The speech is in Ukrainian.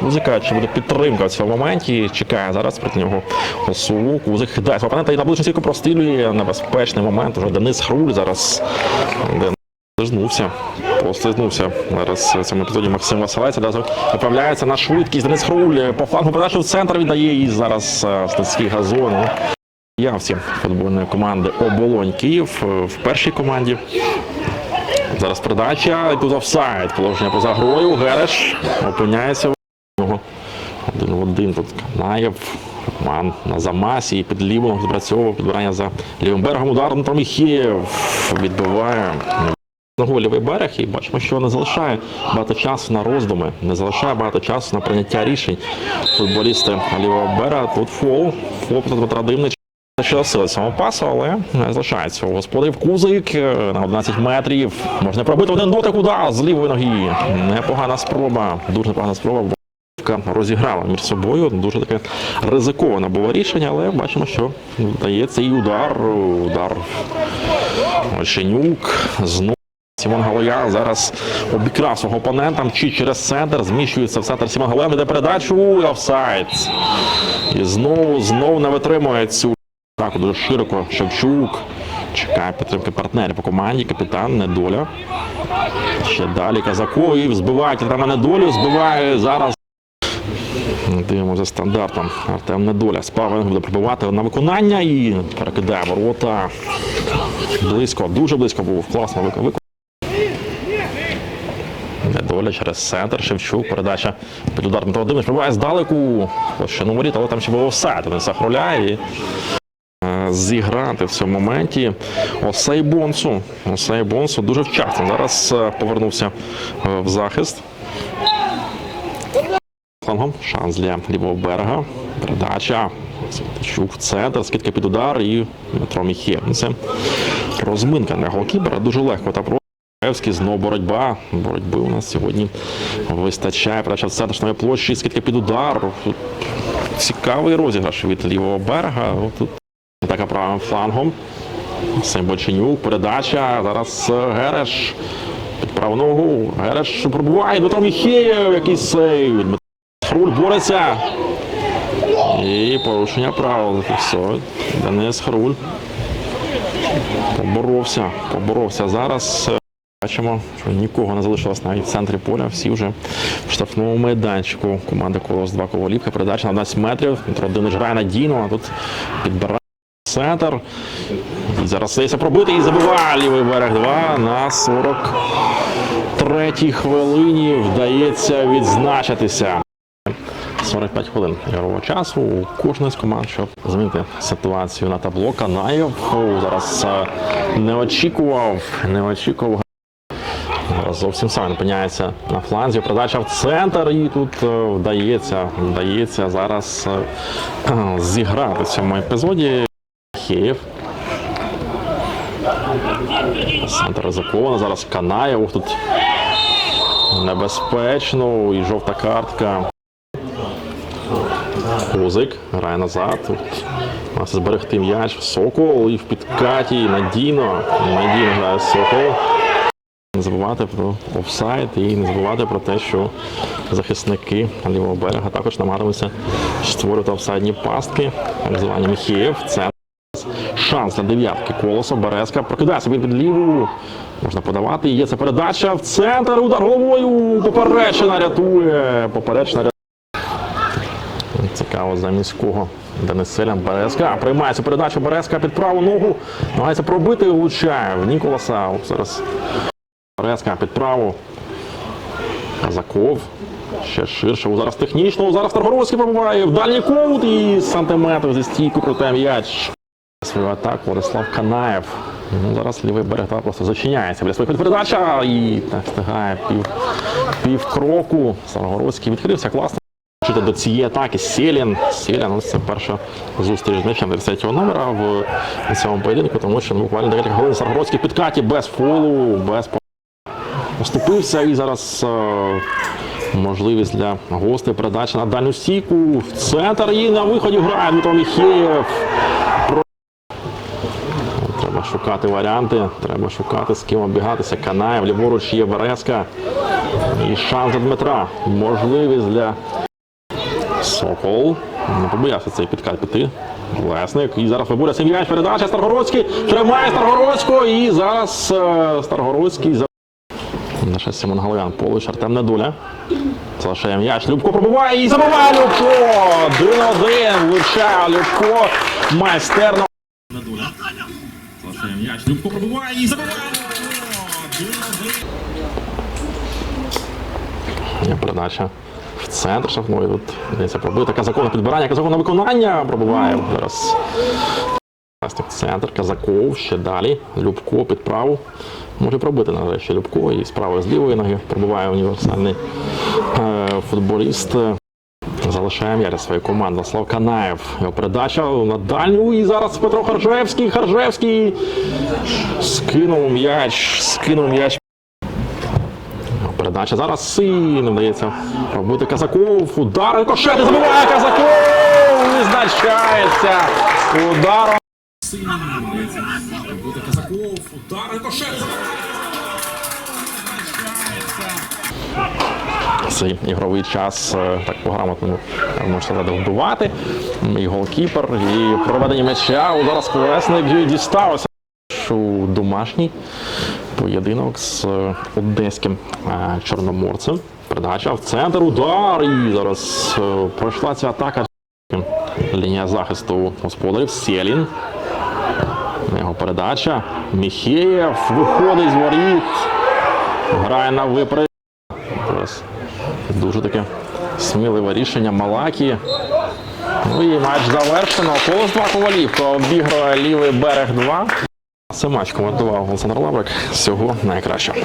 Кузика, чи буде підтримка в цьому моменті. Чекає зараз проти нього Осу. Кузик хидає свого опонента і на ближню стійку прострілює. Небезпечний момент. Уже Денис Хруль зараз. Денис Послизнувся. Послизнувся. Зараз в цьому епізоді Максим Василець одразу виправляється на швидкість. Денис Хруль по флангу передачу в центр віддає і зараз е, Стецький газон. Ну, Явці футбольної команди Оболонь Київ е, в першій команді. Зараз передача, тут офсайд. Положення поза грою. Гереш опиняється у нього. Один в один тут Канаєв. Ман на замасі і під лівом відпрацьовував підбирання за лівим берегом. Удар Дмитро Міхєєв відбиває. Знову лівий берег і бачимо, що не залишає багато часу на роздуми, не залишає багато часу на прийняття рішень. Футболісти лівого берега тут фол, фол Дмитра Димнич. Що сили пасу, але не залишається. У господарів Кузик е, на 11 метрів. Можна пробити один дотик удар з лівої ноги. Непогана спроба, дуже непогана спроба. Розіграла між собою. Дуже таке ризиковане було рішення, але бачимо, що вдається і удар. Удар Ольшенюк знову. Сімон Галоя зараз обікрав свого опонента, мчить через центр, зміщується в центр Сімон Галоя, йде передачу, офсайд. І знову, знову не витримує цю атаку дуже широко. Шевчук чекає підтримки партнерів по команді, капітан Недоля. Ще далі Казаков збиває капітана Недолю, збиває зараз. Дивимося стандартом. Артем Недоля справа буде пробивати на виконання і перекидає ворота. Близько, дуже близько був. Класно виконав. Недоля через центр. Шевчук. Передача під удар Дмитро Володимирович пробиває здалеку. Площину воріт, але там ще офсайд. Він захруляє. І Зіграти в цьому моменті Осей Бонсу. Осей Бонсу дуже вчасно. Зараз е, повернувся е, в захист. Флангом шанс для лівого берега. Передача. В центр, скидка під удар і Дмитро Міхєв. Це розминка для голкіпера. Дуже легко та просто. Знову боротьба. Боротьби у нас сьогодні вистачає. Передача в площі, скидка під удар. Цікавий розіграш від лівого берега. Атака правим флангом. Сем Боченюк, передача. Зараз е, Гереш під праву ногу. Гереш пробуває. Дмитро Міхєєв, який сейв. Хруль бореться. І порушення правил. Все. Денис Хруль. Поборовся, поборовся. Зараз е, бачимо, що нікого не залишилось навіть в центрі поля. Всі вже в штрафному майданчику. Команда Колос 2 Ковалівка. Передача на 11 метрів. Дмитро Динич грає надійно, а тут підбирає центр. Зараз стається пробити і забиває лівий берег 2 на 43-й хвилині. Вдається відзначитися. 45 хвилин ігрового часу у кожної з команд, щоб змінити ситуацію на табло. Канаєв зараз е, не очікував, не очікував. Зовсім сам опиняється на фланзі. Передача в центр, і тут е, вдається, вдається зараз е, зіграти в цьому епізоді. Хеєв. Центр ризиковано. Зараз Канаєв. Ух, Тут небезпечно і жовта картка. Козик грає назад. Маса зберегти м'яч. Сокол і в підкаті надійно. Надійно грає Сокол. Не забувати про офсайд і не забувати про те, що захисники лівого берега також намагатимуться створювати офсайдні пастки. Так звані Міхієв. Це шанс на дев'ятки. Колосо, Березка прокидає собі під ліву. Можна подавати. Є це передача в центр. Удар головою. Поперечина рятує. Поперечна рятує. Цікаво замість кого. Денис Селян, Березка. Приймається передача Березка під праву ногу. Намагається пробити влучає в Ніколаса. О, Зараз Березка під праву. Казаков. Ще ширше. Зараз технічно. Зараз Таргоровський пробуває в дальній кут і з сантиметрів зі стійку проте м'яч. Свою атаку Владислав Канаєв. Ну, зараз лівий берег просто зачиняється. Біля своїх передача і так встигає пів, пів кроку. Старогородський відкрився класно. Чути до цієї атаки Селін. Селін, ось це перша зустріч з м'ячем 30-го номера в цьому поєдинку, тому що ну, буквально декілька хвилин Саргородський підкаті без фолу, без поступився і зараз е, можливість для гостей передача на дальню стійку в центр і на виході грає Дмитро Міхєєв. Шукати варіанти, треба шукати, з ким обігатися. Канаєв, ліворуч є Березка. І шанс Дмитра. Можливість для Сокол. Не побоявся цей підкат піти. Лесник. І зараз вибуля м'яч. Передача Старгородський. Тримає Старгородського. І зараз е, Старгородський за. Наше Симон Галаян. Полиш Артем Недуля. Залишає м'яч. Любко пробиває і забиває Любко. 1-1. Влучає Любко. Майстерно. Недуля. Залишає м'яч. Любко пробиває і забиває Любко. 1-1. Є передача в центр штрафної. Тут здається пробита. Казаков на підбирання, Казаков на виконання пробиває зараз. Центр, Казаков ще далі. Любко під праву. Може пробити нарешті Любко і з правої з лівої ноги пробиває універсальний е, футболіст. Залишає м'яч для своєї команди. Слав Канаєв. Його передача на дальню. І зараз Петро Харжевський. Харжевський скинув м'яч, скинув м'яч. Передача зараз не вдається робити Казаков. Удар рикошет і забиває Казаков! Визначається ударом. Робити Казаков. Удар рикошет Цей ігровий час е, так по-грамотному е, можна сказати, вбивати. І голкіпер, і проведення м'яча. Зараз колесник дістався у домашній поєдинок з е, одеським е, чорноморцем. Передача в центр, удар. І зараз пройшла ця атака. Лінія захисту господарів Селін. Його передача. Міхеєв виходить з воріт. Грає на випри. Дуже таке сміливе рішення Малакі. Ну і матч завершено. Колос два Ковалівка обігрує лівий берег 2. Це матч коментував Олександр Лаврик. Всього найкращого.